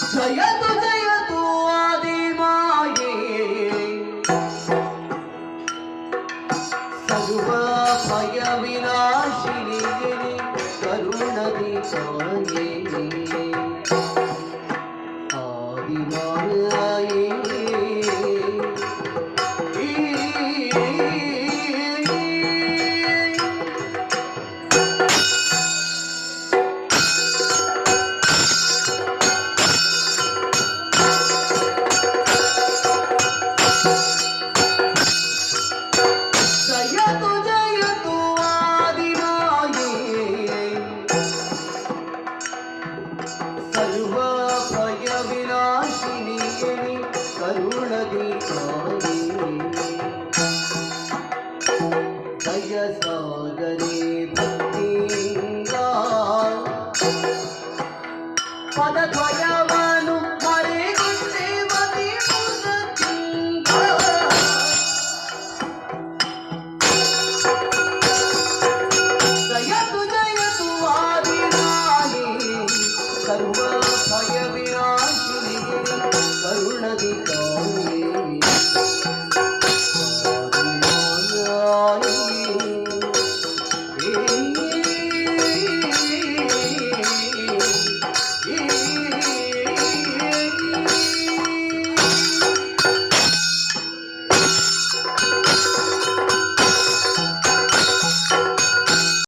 జయతు జయతు ఆదిమాయే. సర్వ భయ వినాశిని కరుణది సాయే ఆదిమా సర్వ భయ వినాశిని కరుణది దయ సాగరే భక్తింగా. పదద్వయవా